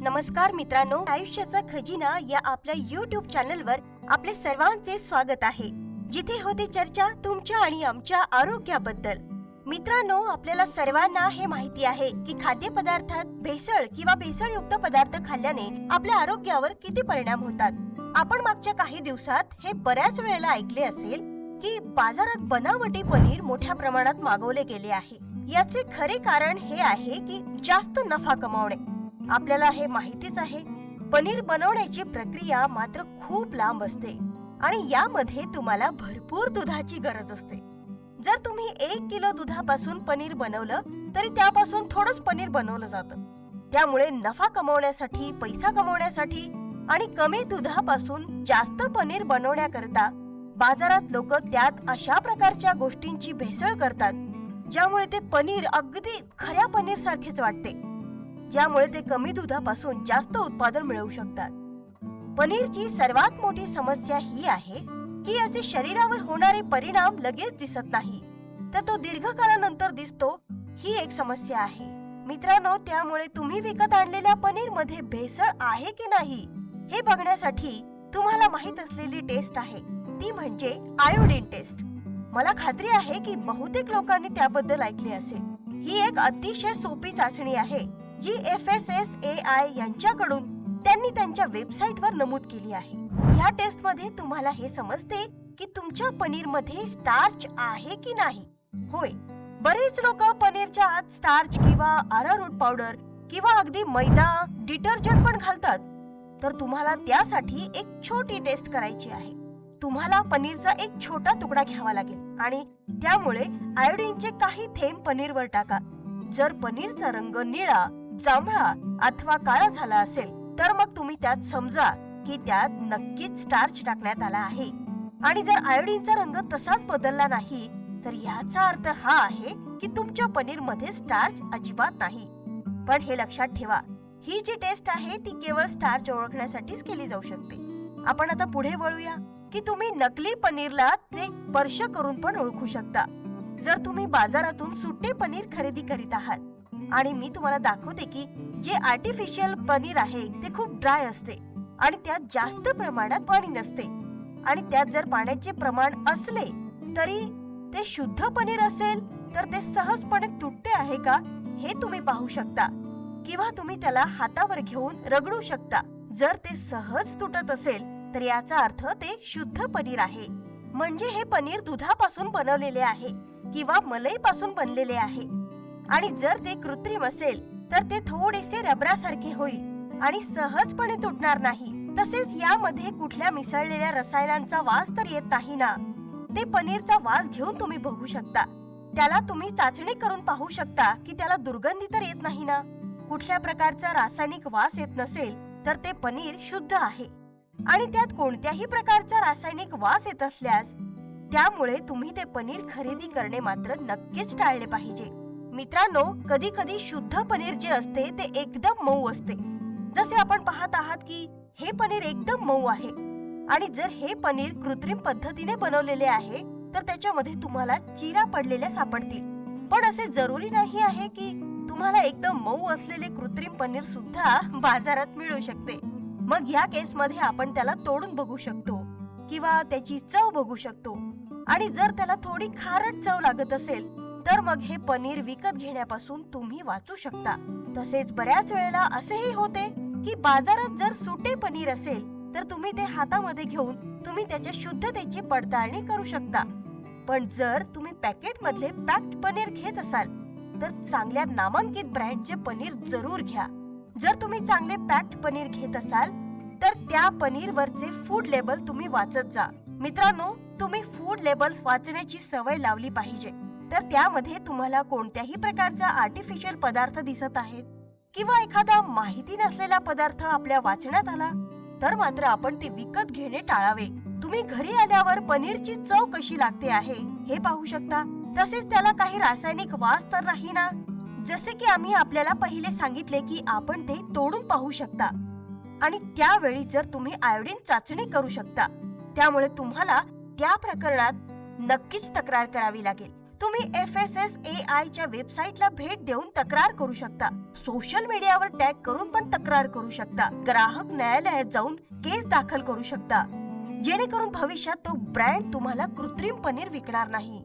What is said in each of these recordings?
नमस्कार मित्रांनो आयुष्याचा खजिना या आपल्या युट्यूब चॅनलवर आपले सर्वांचे स्वागत आहे. जिथे होते चर्चा तुमच्या आणि आमच्या आरोग्याबद्दल. मित्रांनो आपल्याला सर्वांना हे माहिती आहे की खाद्यपदार्थात भेसळ किंवा भेसळयुक्त पदार्थ खाल्ल्याने आपल्या आरोग्यावर किती परिणाम होतात. आपण मागच्या काही दिवसात हे बऱ्याच वेळेला ऐकले असेल की बाजारात बनावटी पनीर मोठ्या प्रमाणात मागवले गेले आहे. याचे खरे कारण हे आहे की जास्त नफा कमावणे. आपल्याला हे माहितीच आहे. पनीर बनवण्याची प्रक्रिया मात्र खूप लांब असते आणि यामध्ये तुम्हाला भरपूर दुधाची गरज असते. जर तुम्ही एक किलो दुधापासून पनीर बनवलं तरी त्यापासून थोडंच पनीर बनवलं जातं. त्यामुळे नफा कमवण्यासाठी पैसा कमवण्यासाठी आणि कमी दुधापासून जास्त पनीर बनवण्याकरता बाजारात लोक त्यात अशा प्रकारच्या गोष्टींची भेसळ करतात ज्यामुळे ते पनीर अगदी खऱ्या पनीर सारखेच वाटते. ज्यामुळे ते कमी दुधापासून जास्त उत्पादन मिळवू शकतात. पनीरची सर्वात मोठी समस्या ही आहे की याचे शरीरावर होणारे परिणाम लगेच दिसत नाही. तर तो दीर्घकाळानंतर दिसतो ही एक समस्या आहे. मित्रांनो त्यामुळे तुम्ही विकत आणलेल्या पनीरमध्ये भेसळ आहे की नाही हे बघण्यासाठी तुम्हाला माहीत असलेली टेस्ट आहे. ती म्हणजे आयोडीन टेस्ट. मला खात्री आहे की बहुतेक लोकांनी त्याबद्दल ऐकले असेल. ही एक अतिशय सोपी चाचणी आहे. जी F S S A I यांच्याकडून त्यांनी त्यांच्या वेबसाईटवर नमूद केली आहे. ह्या टेस्टमध्ये तुम्हाला हे समजते की तुमच्या पनीरमध्ये स्टार्च आहे की नाही. होय बरेच लोक पनीरच्या आत स्टार्च किंवा अरारूट पावडर किंवा अगदी मैदा डिटर्जंट पण घालतात. तर तुम्हाला त्यासाठी एक छोटी टेस्ट करायची आहे. तुम्हाला पनीरचा एक छोटा तुकडा घ्यावा लागेल आणि त्यामुळे आयोडीनचे काही थेंब पनीरवर टाका. जर पनीरचा रंग निळा जांभळा अथवा काळा झाला असेल तर मग तुम्ही त्यात समजा की त्यात नक्कीच स्टार्च टाकण्यात आला आहे. आणि जर आयोडीनचा रंग तसाच बदलला नाही तर याचा अर्थ हा आहे की तुमच्या पनीरमध्ये स्टार्च अजिबात नाही. पण हे लक्षात ठेवा ही जी टेस्ट आहे ती केवळ स्टार्च ओळखण्यासाठीच केली जाऊ शकते. आपण आता पुढे वळूया की तुम्ही नकली पनीरला ते स्पर्श करून पण ओळखू शकता. जर तुम्ही बाजारातून सुट्टे पनीर खरेदी करीत आहात आणि मी तुम्हाला दाखवते की जे आर्टिफिशियल पनीर आहे ते खूप ड्राय असते आणि त्यात जास्त प्रमाणात पाणी नसते. आणि त्यात जर पाण्याचे प्रमाण असले तरी ते शुद्ध पनीर असेल तर ते सहजपणे तुटते आहे का हे तुम्ही पाहू शकता. किंवा तुम्ही त्याला हातावर घेऊन रगडू शकता. जर ते सहज तुटत असेल तर याचा अर्थ ते शुद्ध पनीर आहे. म्हणजे हे पनीर दुधापासून बनवलेले आहे किंवा मलईपासून बनलेले आहे. आणि जर ते कृत्रिम असेल तर ते थोडेसे रबरासारखे होईल आणि सहजपणे तुटणार नाही. तसेच यामध्ये कुठल्या मिसळलेल्या रसायनांचा वास तर येत नाही ना? ते पनीरचा वास घेऊन तुम्ही बघू शकता. त्याला तुम्ही चाचणी करून पाहू शकता की त्याला दुर्गंधी तर येत नाही ना? कुठल्या प्रकारचा रासायनिक वास येत नसेल तर ते पनीर शुद्ध आहे. आणि त्यात कोणत्याही प्रकारचा रासायनिक वास येत असल्यास त्यामुळे तुम्ही ते पनीर खरेदी करणे मात्र नक्कीच टाळले पाहिजे. मित्रांनो कधी कधी शुद्ध पनीर जे असते ते एकदम मऊ असते. जसे आपण पाहत आहात की हे पनीर एकदम मऊ आहे. आणि जर हे पनीर कृत्रिम पद्धतीने बनवलेले आहे तर त्याच्यामध्ये तुम्हाला चिरा पडलेल्या सापडतील. पण असे जरुरी नाही आहे की तुम्हाला एकदम मऊ असलेले कृत्रिम पनीर सुद्धा बाजारात मिळू शकते. मग या केस मध्ये आपण त्याला तोडून बघू शकतो किंवा त्याची चव बघू शकतो. आणि जर त्याला थोडी खारट चव लागत असेल तर मग हे पनीर विकत घेण्यापासून तुम्ही वाचू शकता. तसेच बऱ्याच वेळेला असेही होते की बाजारात जर सुटे पनीर असेल तर तुम्ही ते हातामध्ये घेऊन तुम्ही त्याच्या शुद्धतेची पडताळणी करू शकता. पण जर तुम्ही पॅकेट मधले पॅक्ड पनीर घेत असाल तर चांगल्या नामांकित ब्रँडचे पनीर जरूर घ्या. जर तुम्ही चांगले पॅक्ड पनीर घेत असाल तर त्या पनीरवरचे फूड लेबल तुम्ही वाचत जा. मित्रांनो तुम्ही फूड लेबल्स वाचण्याची सवय लावली पाहिजे. तर त्यामध्ये तुम्हाला कोणत्याही प्रकारचा आर्टिफिशियल पदार्थ दिसत आहेत. किंवा एखादा माहिती नसलेला पदार्थ आपल्या वाचण्यात आला तर मात्र आपण ते विकत घेणे टाळावे. तुम्ही घरी आल्यावर पनीरची चव कशी लागते आहे हे पाहू शकता. तसेच त्याला काही रासायनिक वास तर नाही ना? जसे की आम्ही आपल्याला पहिले सांगितले की आपण ते तोडून पाहू शकता. आणि त्यावेळी जर तुम्ही आयोडीन चाचणी करू शकता त्यामुळे तुम्हाला त्या प्रकरणात नक्कीच तक्रार करावी लागेल. तुम्ही F S S A I च्या वेबसाईटला भेट देऊन तक्रार करू शकता. सोशल मीडियावर टॅग करून पण तक्रार करू शकता. ग्राहक न्यायालयात जाऊन केस दाखल करू शकता. जेणेकरून भविष्यात तो ब्रँड तुम्हाला कृत्रिम पनीर विकणार नाही.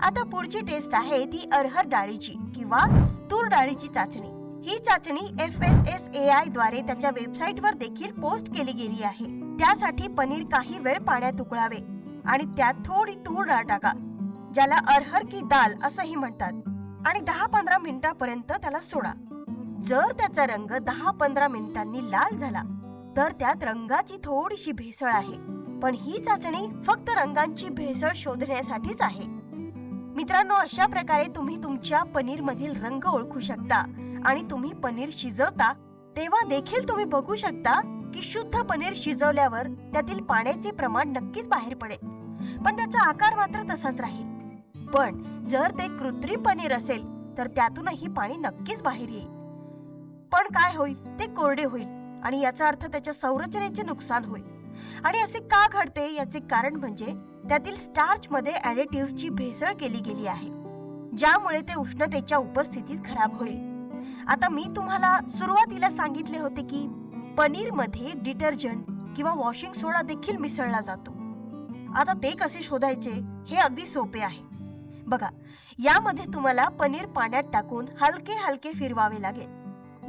आता पुढची टेस्ट आहे ती अरहर डाळीची किंवा तूर डाळीची चाचणी. ही चाचणी एफ एस एस ए आयद्वारे त्याच्या वेबसाईटवर देखील पोस्ट केली गेली आहे. त्यासाठी पनीर काही वेळ पाण्यात उकळावे आणि त्यात थोडी तूर डाळ टाका. ज्याला अरहर की दाल असंही म्हणतात. आणि दहा पंधरा मिनिटापर्यंत त्याला सोडा. जर त्याचा रंग दहा पंधरा मिनिटांनी लाल झाला तर त्यात रंगाची थोडीशी भेसळ आहे. पण ही चाचणी फक्त रंगांची भेसळ शोधण्यासाठीच आहे. मित्रांनो अशा प्रकारे तुम्ही तुमच्या पनीर मधील रंग ओळखू शकता आणि तुम्ही पनीर शिजवता तेव्हा देखील तुम्ही बघू शकता की शुद्ध पनीर शिजवल्यावर त्यातील पाण्याचे प्रमाण नक्कीच बाहेर पडेल. पण त्याचा आकार मात्र तसाच राहील. पण जर ते कृत्रिम पनीर असेल तर त्यातूनही पाणी नक्कीच बाहेर येईल. पण काय होईल? ते कोरडे होईल आणि याचा अर्थ त्याच्या संरचनेचे नुकसान होईल. आणि असे का घडते याचे कारण म्हणजे त्यातील स्टार्च मध्ये ऍडिटिव्हची भेसळ केली गेली आहे ज्यामुळे ते उष्णतेच्या उपस्थितीत खराब होईल. आता मी तुम्हाला सुरुवातीला सांगितले होते की पनीरमध्ये डिटर्जंट किंवा वॉशिंग सोडा देखील मिसळला जातो. आता ते कसे शोधायचे हे अगदी सोपे आहे. बघा यामध्ये तुम्हाला पनीर पाण्यात टाकून हलके हलके फिरवावे लागेल.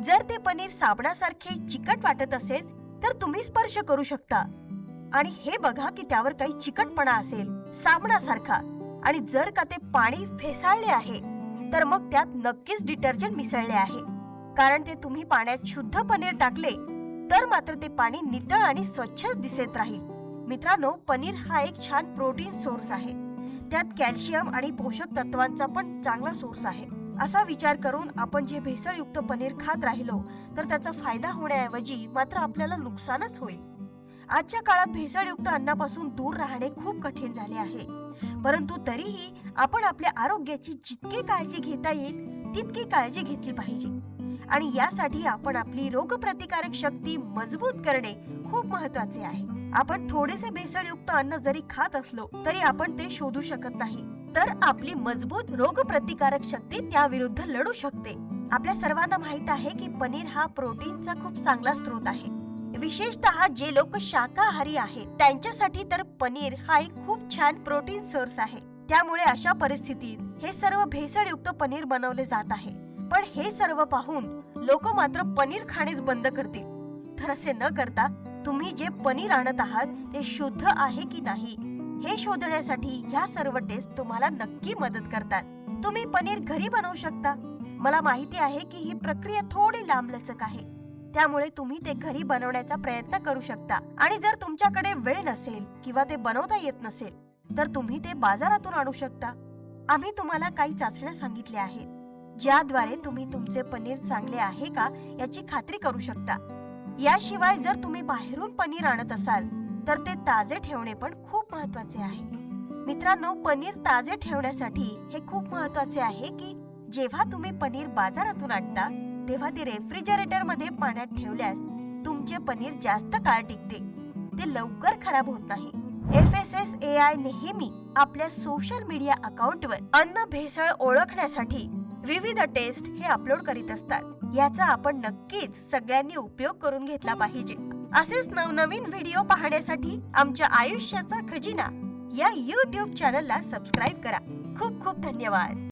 जर ते पनीर साबणासारखे चिकट वाटत असेल तर तुम्ही स्पर्श करू शकता. आणि हे बघा की त्यावर काही चिकटपणा असेल साबणासारखा. आणि जर का ते पाणी फेसाळले आहे तर मग त्यात नक्कीच डिटर्जंट मिसळले आहे. कारण ते तुम्ही पाण्यात शुद्ध पनीर टाकले तर मात्र ते पाणी नितळ आणि स्वच्छच दिसत राहील. मित्रांनो पनीर हा एक छान प्रोटीन सोर्स आहे. त्यात कॅल्शियम आणि पोषक तत्वांचा पण चांगला सोर्स आहे. असा विचार करून आपण जे भेसळयुक्त पनीर खात राहिलो तर त्याचा फायदा होण्याऐवजी मात्र आपल्याला नुकसानच होईल. आजच्या काळात भेसळयुक्त अन्नापासून दूर राहणे खूप कठीण झाले आहे. परंतु तरीही आपण आपल्या आरोग्याची जितकी काळजी घेता येईल तितकी काळजी घेतली पाहिजे. आणि यासाठी आपण आपली रोगप्रतिकारक शक्ती मजबूत करणे खूप महत्त्वाचे आहे. आपण थोडेसे भेसळयुक्त अन्न जरी खात असलो तरी आपण ते शोधू शकत नाही. तर आपली मजबूत रोगप्रतिकारक शक्ती त्याविरुद्ध लढू शकते. आपल्या सर्वांना माहीत आहे की पनीर हा प्रोटीनचा खूप चांगला स्रोत आहे. विशेषतः जे लोक शाकाहारी आहेत त्यांच्यासाठी तर पनीर हा एक खूप छान प्रोटीन सोर्स आहे. त्यामुळे अशा परिस्थितीत हे सर्व भेसळयुक्त पनीर बनवले जात आहे. पण हे सर्व पाहून लोक मात्र पनीर खाणेच बंद करतील. तर असे न करता तुम्ही जे पनीर आणत आहात ते शुद्ध आहे की नाही हे शोधण्यासाठी ह्या सर्व टेस्ट तुम्हाला नक्की मदत करतात. तुम्ही पनीर घरी बनवू शकता. मला माहिती आहे की ही प्रक्रिया थोडी लांबलचक आहे. त्यामुळे तुम्ही ते घरी बनवण्याचा प्रयत्न करू शकता. आणि जर तुमच्याकडे वेळ नसेल किंवा ते बनवता येत नसेल तर तुम्ही ते बाजारातून आणू शकता. आम्ही तुम्हाला काही चाचण्या सांगितल्या आहेत. ज्याद्वारे तुम्ही तुमचे पनीर चांगले आहे का याची खात्री करू शकता. याशिवाय जर तुम्ही बाहेरून पनीर आणत असाल तर ते ताजे ठेवणे पण खूप महत्त्वाचे आहे. मित्रांनो पनीर ताजे ठेवण्यासाठी हे खूप महत्त्वाचे आहे की जेव्हा तुम्ही पनीर बाजारातून आणता तेव्हा ते रेफ्रिजरेटरमध्ये पाण्यात ठेवल्यास तुमचे पनीर जास्त काळ टिकते. ते लवकर खराब होत नाही. F S S A I नेहमी आपल्या सोशल मीडिया अकाउंटवर अन्न भेसळ ओळखण्यासाठी विविध टेस्ट हे अपलोड करीत असतात. याचा आपण नक्कीच सगळ्यांनी उपयोग करून घेतला पाहिजे. असेच नवनवीन व्हिडिओ पाहण्यासाठी आमच्या आयुष्याचा खजिना या युट्यूब चॅनलला सबस्क्राईब करा. खूप खूप धन्यवाद.